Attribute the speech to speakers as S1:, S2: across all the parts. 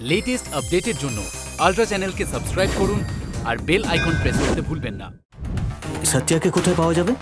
S1: Latest আপডেটের জন্য ultra চ্যানেলকে সাবস্ক্রাইব করুন আর বেল আইকন প্রেস করতে ভুলবেন না।
S2: সত্যাকে কোথায় পাওয়া যাবে?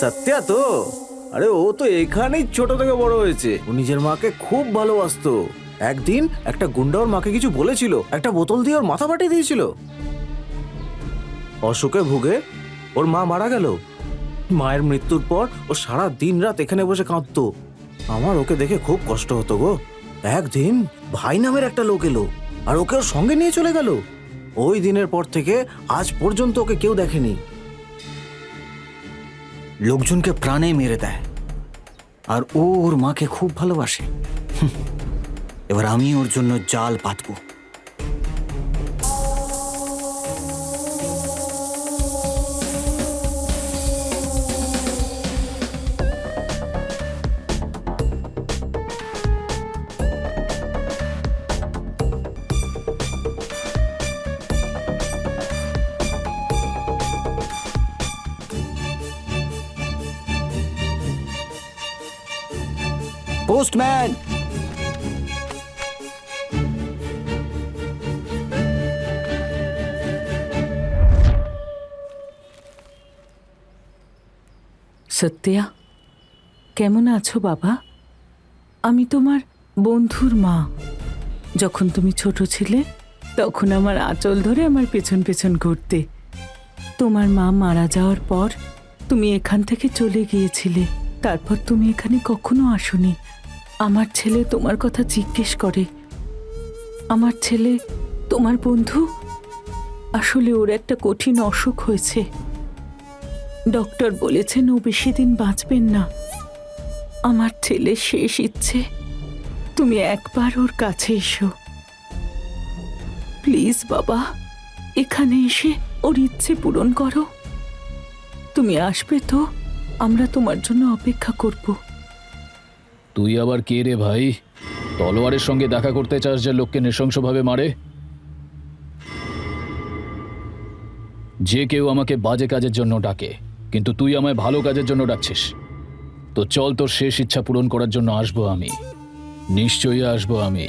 S3: সত্যা তো? আরে ও তো এখানেই ছোট থেকে বড় হয়েছে। ও নিজের মাকে খুব ভালোবাসতো। একদিন একটা গুন্ডা ওর মাকে কিছু বলেছিল একটা বোতল দিয়ে ওর মাথা ফাটিয়ে দিয়েছিল। অসুখে ভুগে ওর মা মারা গেল। মায়ের মৃত্যুর পর ও সারা দিন রাত এখানে বসে কাঁদতো। আমার ওকে দেখে খুব কষ্ট হতো গো। একদিন ভাই নামের একটা লোক এলো আর ওকে ওর সঙ্গে নিয়ে চলে গেল। ওই দিনের পর থেকে আজ পর্যন্ত ওকে কেউ দেখেনি।
S2: লোকজনকে প্রাণে মেরে দেয়। আর ও ওর মাকে খুব ভালোবাসে। এবার আমি ওর জন্য জাল পাতবো। পোস্টম্যান
S4: সত্যা কেমন আছো বাবা? আমি তোমার বন্ধুর মা। যখন তুমি ছোট ছিলে, তখন আমার আঁচল ধরে আমার পেছন পেছন ঘুরতে। তোমার মা মারা যাওয়ার পর তুমি এখান থেকে চলে গিয়েছিলে। তারপর তুমি এখানে কখনো আসোনি। আমার ছেলে তোমার কথা জিজ্ঞেস করে। আমার ছেলে, তোমার বন্ধু? আসলে ওর একটা কঠিন অসুখ হয়েছে। ডক্টর বলেছেন ও বেশি দিন বাঁচবেন না। আমার ছেলে শেষ ইচ্ছে। তুমি একবার ওর কাছে এসো। প্লিজ বাবা, এখানে এসে ওর ইচ্ছে পূরণ করো। তুমি আসবে তো, আমরা তোমার জন্য অপেক্ষা করব।
S5: তুই আবার কে রে ভাই? তলোয়ারের সঙ্গে দেখা করতে চাস যে লোককে নৃশংসভাবে মারে? যে কেউ আমাকে বাজে কাজের জন্য ডাকে, কিন্তু তুই আমায় ভালো কাজের জন্য ডাকছিস। তো চল তোর শেষ ইচ্ছা পূরণ করার জন্য আসব আমি। নিশ্চয়ই আসব আমি।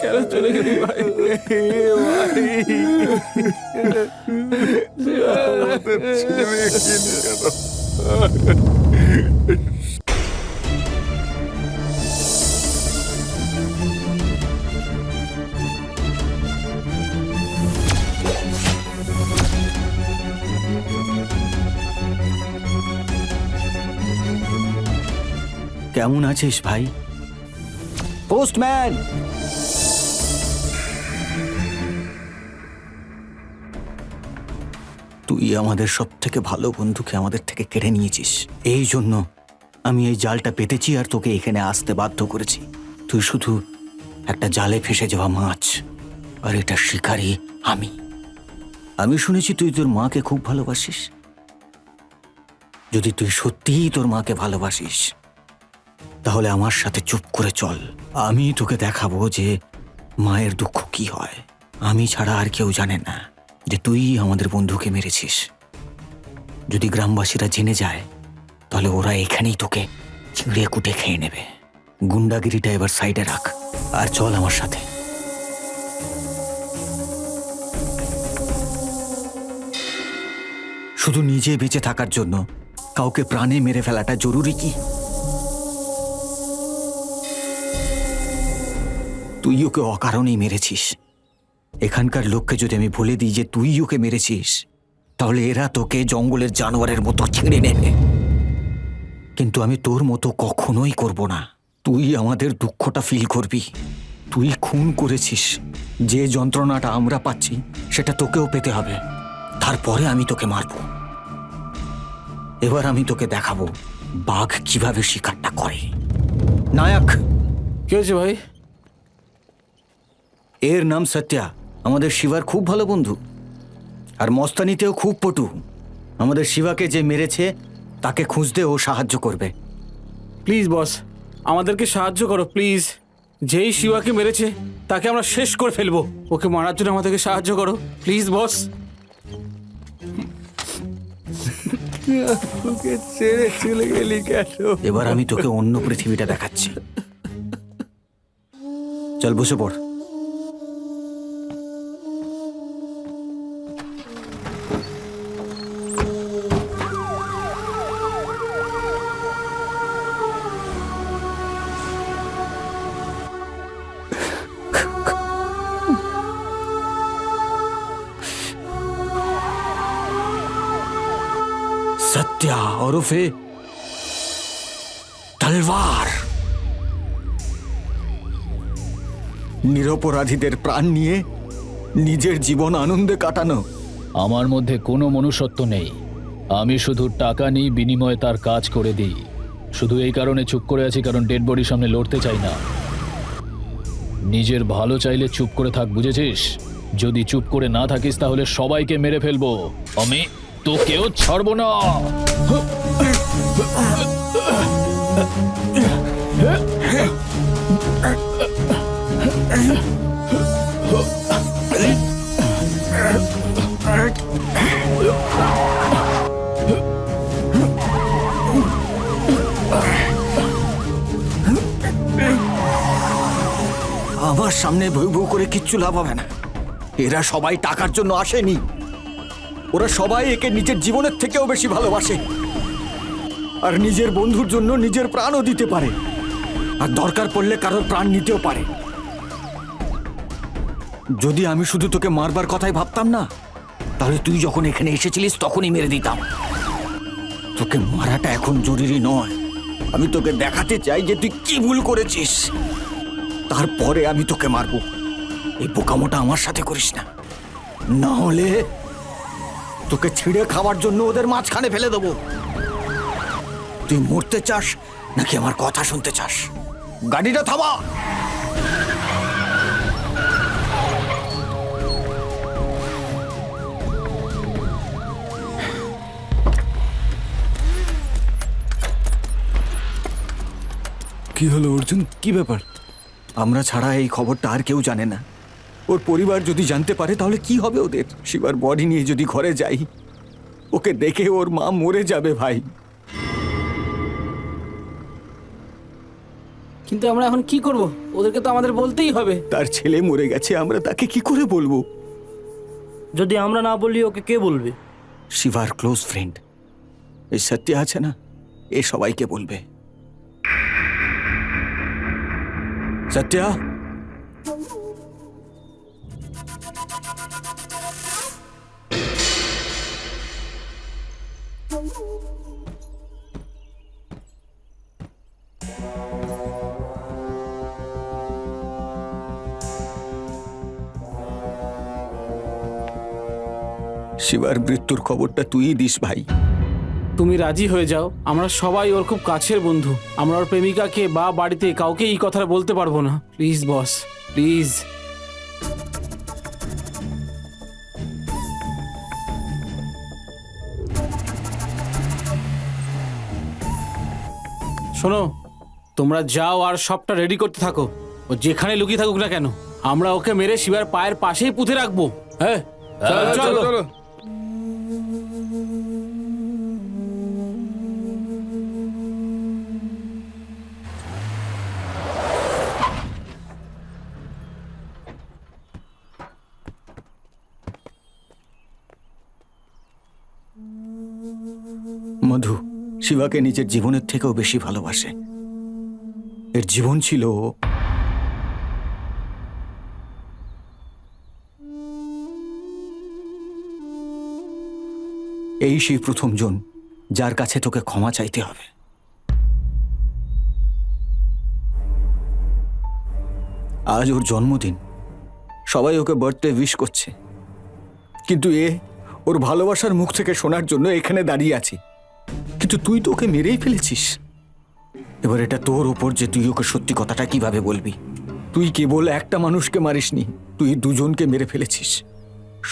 S3: কেন চলে গেলি ভাই
S2: কেমন আছিস ভাই? পোস্টম্যান! তুই আমাদের সব থেকে ভালো বন্ধুকে আমাদের থেকে কেড়ে নিয়েছিস। এই জন্য আমি এই জালটা পেতেছি আর তোকে এখানে আসতে বাধ্য করেছি। তুই শুধু একটা জালে ফেসে যাওয়া মাছ আর এটা শিকারী আমি। আমি শুনেছি তুই তোর মাকে খুব ভালোবাসিস। যদি তুই সত্যিই তোর মাকে ভালোবাসিস, তাহলে আমার সাথে চুপ করে চল। আমি তোকে দেখাবো যে মায়ের দুঃখ কি হয়। আমি ছাড়া আর কেউ জানে না। যে তুই আমাদের বন্ধুকে মেরেছিস। যদি গ্রামবাসীরা জেনে যায়, তাহলে ওরা এখানেই তোকে চিঁড়ে কুটে খেয়ে নেবে। গুন্ডাগিরিটা এবার সাইডে রাখ আর চল আমার সাথে। শুধু নিজে বেঁচে থাকার জন্য কাউকে প্রাণে মেরে ফেলাটা জরুরি কি? তুই ওকে অকারণেই মেরেছিস। এখানকার লোককে যদি আমি বলে দিই যে তুই ওকে মেরেছিস তাহলে এরা তোকে জঙ্গলের জানোয়ারের মতো ছিঁড়ে নেবে। কিন্তু আমি তোর মতো কখনোই করব না। তুই আমাদের দুঃখটা ফিল করবি। তুই খুন করেছিস। যে যন্ত্রণাটা আমরা পাচ্ছি সেটা তোকেও পেতে হবে। তারপরে আমি তোকে মারব। এবার আমি তোকে দেখাবো বাঘ কীভাবে শিকারটা করে। নায়ক!
S3: কি হয়েছে ভাই?
S2: এর নাম সত্যা। আমাদের শিবার খুব ভালো বন্ধু। আর মস্তানিতেও খুব পটু। আমাদের শিবাকে যে মেরেছে তাকে খুঁজতে ও সাহায্য করবে।
S6: প্লিজ বস আমাদেরকে সাহায্য করো প্লিজ। যেই শিবাকে মেরেছে তাকে আমরা শেষ করে ফেলব। ওকে মারার জন্য আমাদেরকে সাহায্য করো প্লিজ বস।
S2: এবার আমি তোকে অন্য পৃথিবীটা দেখাচ্ছি। চল বসে পড়। সত্যা ওরফে তলবার। নিরপরাধীদের প্রাণ নিয়ে নিজের জীবন আনন্দে কাটানো।
S5: আমার মধ্যে কোনো মনুষ্যত্ব নেই। আমি শুধু টাকা নিই বিনিময়ে তার কাজ করে দিই। শুধু এই কারণে চুপ করে আছি কারণ ডেড বডির সামনে লড়তে চাই না। নিজের ভালো চাইলে চুপ করে থাক, বুঝেছিস? যদি চুপ করে না থাকিস, তাহলে সবাইকে মেরে ফেলব। আমি তোকেও ছাড়বো না।
S2: আমার সামনে ভৌ ভৌ করে কিচ্ছু লাভ হবে না। এরা সবাই টাকার জন্য আসেনি। ওরা সবাই একে নিজের জীবনের থেকেও বেশি ভালোবাসে। আর নিজের বন্ধুর জন্য নিজের প্রাণও দিতে পারে। আর দরকার পড়লে কারোর প্রাণ নিতেও পারে। যদি আমি শুধু তোকে মারবার কথাই ভাবতাম না, তাহলে তুই যখন এখানে এসেছিলিস তখনই মেরে দিতাম। তোকে মারাটা এখন জরুরি নয়। আমি তোকে দেখাতে চাই যে তুই কি ভুল করেছিস। তারপরে আমি তোকে মারবো। এই বোকামোটা আমার সাথে করিস না। না হলে তোকে ছিঁড়ে খাওয়ার জন্য ওদের মাঝখানে ফেলে দেবো। তুই মরতে চাস নাকি আমার কথা শুনতে চাস? গাড়িটা থামা!
S7: কি হলো অর্জুন? কি ব্যাপার?
S2: আমরা ছাড়া এই খবরটা আর কেউ জানে না। ওর পরিবার যদি জানতে পারে তাহলে কি হবে ওদের? শিবার বডি নিয়ে যদি ঘরে যাই ওকে দেখে ওর মা মরে যাবে ভাই।
S6: কিন্তু আমরা এখন কি করব? ওদেরকে তো আমাদের বলতেই হবে।
S2: তার ছেলে মরে গেছে আমরা তাকে কি করে বলব?
S8: যদি আমরা না বলি ওকে কে বলবে?
S2: শিবার ক্লোজ ফ্রেন্ড এই সত্য আছে না? এ সবাইকে বলবে। সত্যা? শিবার মৃত্যুর খবরটা তুই দিস ভাই।
S6: তুমি রাজি হয়ে যাও। আমরা সবাই ওর খুব কাছের বন্ধু। আমরা ওর প্রেমিকাকে বা বাড়িতে কাউকে এই কথাটা বলতে পারব না। Please boss. প্লিজ। শোনো তোমরা যাও আর সবটা রেডি করতে থাকো। ও যেখানে লুকিয়ে থাকুক না কেন আমরা ওকে মেরে শিবার পায়ের পাশেই পুঁতে রাখব। হ্যাঁ? চলো।
S2: মধু শিবাকে নিজের জীবনের থেকেও বেশি ভালোবাসে। এর জীবন ছিল এই সেই প্রথম জন যার কাছে তোকে ক্ষমা চাইতে হবে। আজ ওর জন্মদিন। সবাই ওকে বার্থডে উইশ করছে। কিন্তু এ ওর ভালোবাসার মুখ থেকে শোনার জন্য এখানে দাঁড়িয়ে আছে। কিন্তু তুই তো ওকে মেরেই ফেলেছিস। এবার এটা তোর ওপর যে তুই ওকে সত্যি কথাটা কীভাবে বলবি? তুই কেবল একটা মানুষকে মারিসনি, তুই দুজনকে মেরে ফেলেছিস।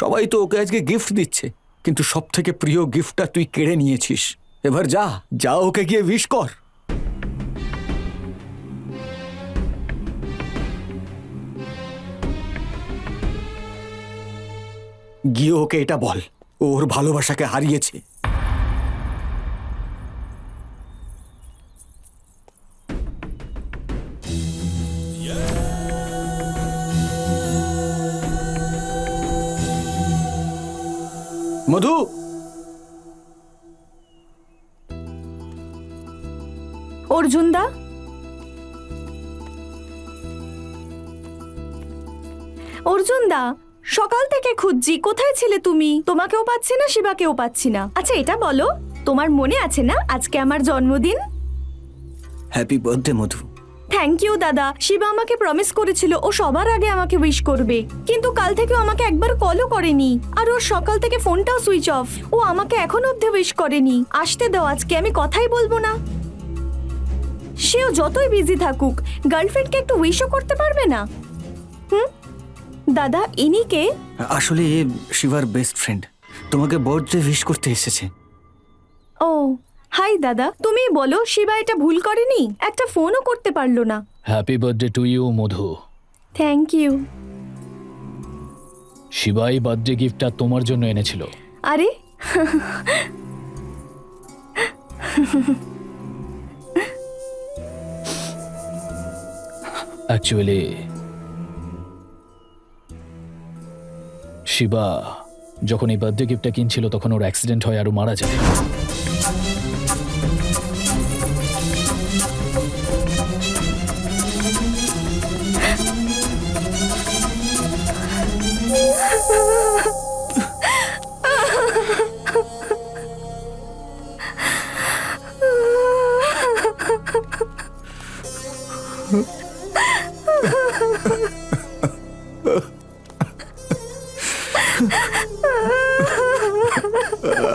S2: সবাই তো ওকে আজকে গিফট দিচ্ছে, কিন্তু সব থেকে প্রিয় গিফটটা তুই কেড়ে নিয়েছিস। এবার যা যা ওকে গিয়ে উইশ কর। গিয়ে ওকে এটা বল ওর ভালোবাসাকে হারিয়েছে। মধু!
S9: অর্জুন দা অর্জুন দা সকাল থেকে খুঁজছি কোথায় ছিলে তুমি? তোমাকেও পাচ্ছি না শিবাকেও পাচ্ছি না। আচ্ছা এটা বলো তোমার মনে আছে না আজকে আমার জন্মদিন?
S2: Happy birthday Madhu.
S9: Thank you দাদা। শিবা আমাকে প্রমিস করেছিল ও সবার আগে আমাকে উইশ করবে। কিন্তু কাল থেকে আমাকে একবার কলও করেনি। আর ওর সকাল থেকে ফোনটাও সুইচ অফ ও আমাকে এখন অবধি উইশ করেনি। আসতে দাও আজকে আমি কথাই বলব না। সেও যতই বিজি থাকুক গার্লফ্রেন্ডকে একটু উইশও করতে পারবে না? হুম? দাদা ইনি কে?
S2: আসলে এ শিবার বেস্ট ফ্রেন্ড তোমাকে বার্থডে উইশ করতে এসেছে।
S9: ও হাই দাদা। তুমি বলো শিবা এটা ভুল করেনি? একটা ফোনও করতে পারল না।
S5: Happy birthday to you Madhu.
S9: Thank you
S5: Shiva এই বার্থডে গিফটটা তোমার জন্য এনেছিল।
S9: আরে।
S5: অ্যাকচুয়ালি শিবা যখন এই বার্থডে গিফটটা কিনছিল তখন ওর অ্যাক্সিডেন্ট হয় আর ও মারা যায়।
S9: uh.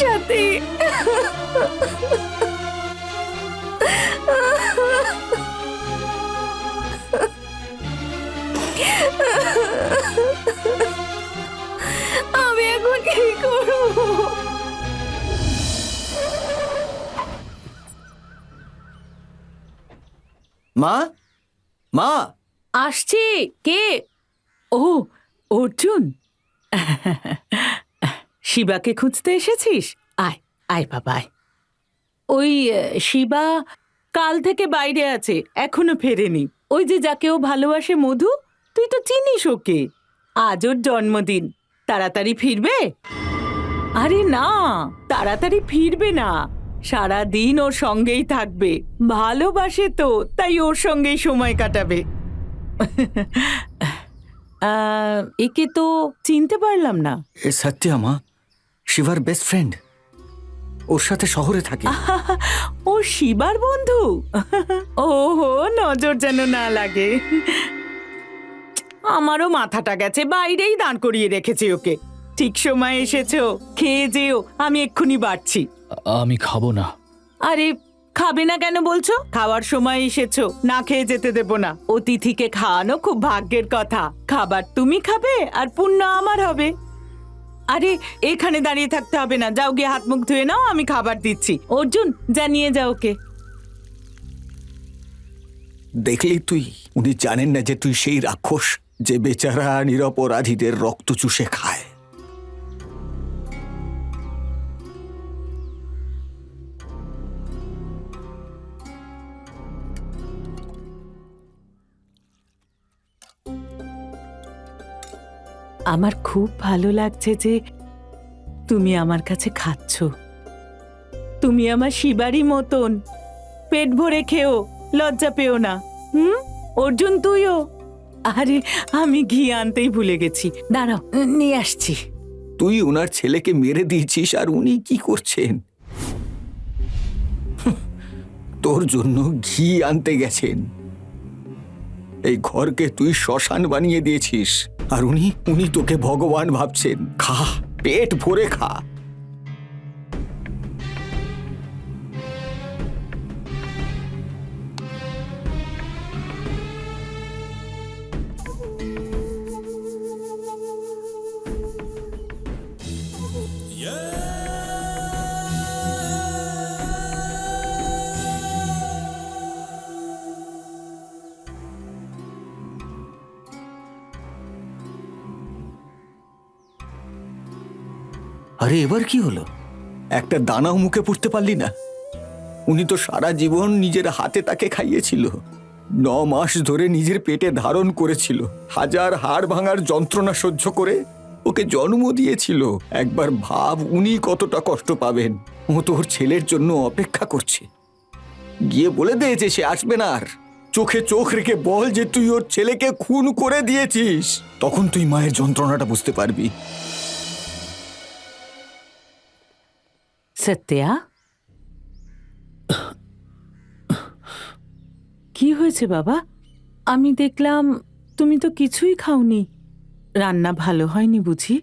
S9: সাথে। আমি এখন কি করব?
S2: মা? মা?
S4: আসছি। কে? ও অর্জুন। শিবাকে খুঁজতে এসেছিস? আয় আয় বাবা ওই শিবা কাল থেকে বাইরে আছে, এখনও ফেরেনি। ওই যে যাকে ও ভালোবাসে মধু, তুই তো চিনিস ওকে। আজ ওর জন্মদিন, তাড়াতাড়ি ফিরবে? আরে না, তাড়াতাড়ি ফিরবে না। সারা দিন ওর সঙ্গেই থাকবে, ভালোবাসে তো, তাই ওর সঙ্গেই সময় কাটাবে। একে তো চিনতে পারলাম না।
S2: এ সত্যা মা শিবার বেস্ট ফ্রেন্ড ওর সাথে শহরে থাকে।
S4: ও শিবার বন্ধু? ওহো নজর যেন না লাগে। আমারও মাথাটা গেছে বাইরেই দাঁড় করিয়ে রেখেছি ওকে। ঠিক সময় এসেছ খেয়ে যেও আমি এক্ষুনি বাড়ছি।
S5: আমি খাব না।
S4: আরে খাবে না কেন বলছো? খাওয়ার সময় এসেছ না খেয়ে যেতে দেব না। অতিথিকে খাওয়ানো খুব ভাগ্যের কথা। খাবার তুমি খাবে আর পুণ্য আমার হবে। আরে, এখানে দাঁড়িয়ে থাকতে হবে না। যাও গিয়ে হাত মুখ ধুয়ে নাও, আমি খাবার দিচ্ছি। অর্জুন জানিয়ে যাও ওকে।
S2: দেখলি তুই? উনি জানেন না যে তুই সেই রাক্ষস যে বেচারা নিরপরাধীদের রক্ত চুষে খায়।
S4: আমার খুব ভালো লাগছে যে তুমি আমার কাছে খাচ্ছ। তুমি আমার শিবারই মতন। পেট ভরে খেও, লজ্জা পেও না। হুম? অর্জুন, তুইও? আরে, আমি ঘি আনতেই ভুলে গেছি। দাঁড়াও, নিয়ে আসছি।
S2: তুই ওনার ছেলেকে মেরে দিয়েছিস আর উনি কি করছেন? তোর জন্য ঘি আনতে গেছেন। এই ঘরকে তুই শ্মশান বানিয়ে দিয়েছিস। আর উনি উনি তোকে ভগবান ভাবছেন। খা, পেট ভরে খা। আরে এবার কি হলো? একটা দানাও মুখে পড়তে পারলি না। উনি তো সারা জীবন নিজের হাতে তাকে খাইয়েছিল। ন মাস ধরে নিজের পেটে ধারণ করেছিল। হাজার হাড় ভাঙার যন্ত্রণা সহ্য করে ওকে জন্ম দিয়েছিল। একবার ভাব উনি কতটা কষ্ট পাবেন। ও তোর ছেলের জন্য অপেক্ষা করছে। গিয়ে বলে দিয়েছে সে আসবে না আর। চোখে চোখ রেখে বল যে তুই ওর ছেলেকে খুন করে দিয়েছিস। তখন তুই মায়ের যন্ত্রণাটা বুঝতে পারবি।
S4: সত্যা কি হয়েছে বাবা? আমি দেখলাম তুমি তো কিছুই খাওনি। রান্না ভালো হয়নি বুঝি?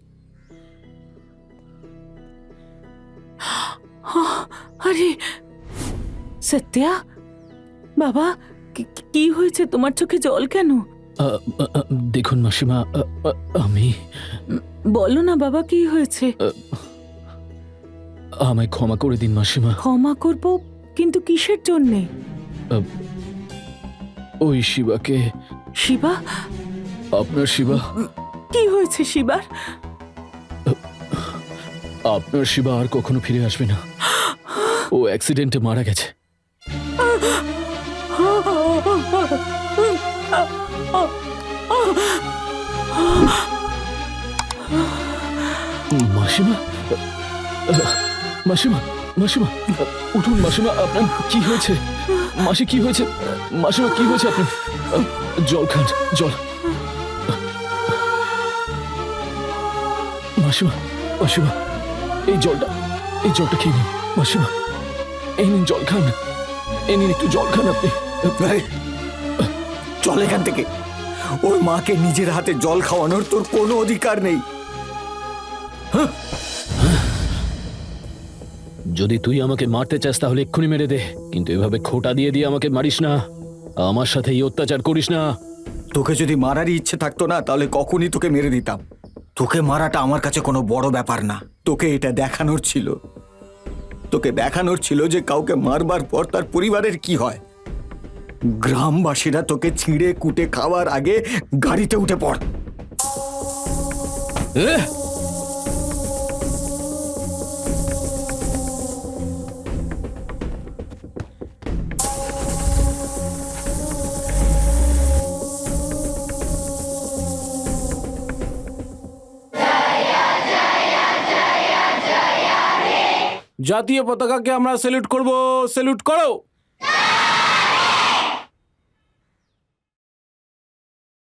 S4: আরে সত্যা বাবা কি- হয়েছে? তোমার চোখে জল কেন?
S5: দেখুন মাসিমা আমি
S4: বলো না বাবা কি হয়েছে?
S5: আমায় ক্ষমা করে দিন মাসিমা।
S4: ক্ষমা করব কিন্তু কিসের জন্যে?
S5: ওই শিবাকে।
S4: শিবা?
S5: আপনার শিবা।
S4: কি হয়েছে শিবার?
S5: আপনার শিবা আর কখনো ফিরে আসবে না। ও অ্যাক্সিডেন্টে মারা গেছে। মাসিমা মাসিমা মাসিমা, উঠুন মাসিমা, আপনার কি হয়েছে? মাসি, কি হয়েছে? মাসিমা, কি হয়েছে আপনার? জল খান, জল। মাসিমা মাসিমা, এই জলটা এই জলটা খেয়ে নিন, মাসিমা। এই নিন জল খান, এই নিন একটু জল খান আপনি।
S2: চল এখান থেকে। ওর মাকে নিজের হাতে জল খাওয়ানোর তোর কোনো অধিকার নেই।
S5: যদি তুই আমাকে মারতে চাস তাহলে এক্ষুনি মেরে দে। কিন্তু এভাবে খোটা দিয়ে দিয়ে আমাকে মারিস না। আমার সাথে এই অত্যাচার করিস না।
S2: তোকে যদি মারারই ইচ্ছে থাকতো না তাহলে কখনই তোকে মেরে দিতাম। তোকে মারাটা আমার কাছে কোনো বড় ব্যাপার না। তোকে এটা দেখানোর ছিল। তোকে দেখানোর ছিল যে কাউকে মারবার পর তার পরিবারের কি হয়। গ্রামবাসীরা তোকে ছিঁড়ে কুটে খাওয়ার আগে গাড়িতে উঠে পড়।
S6: জাতীয় পতাকাকে আমরা স্যালুট করব। স্যালুট করো।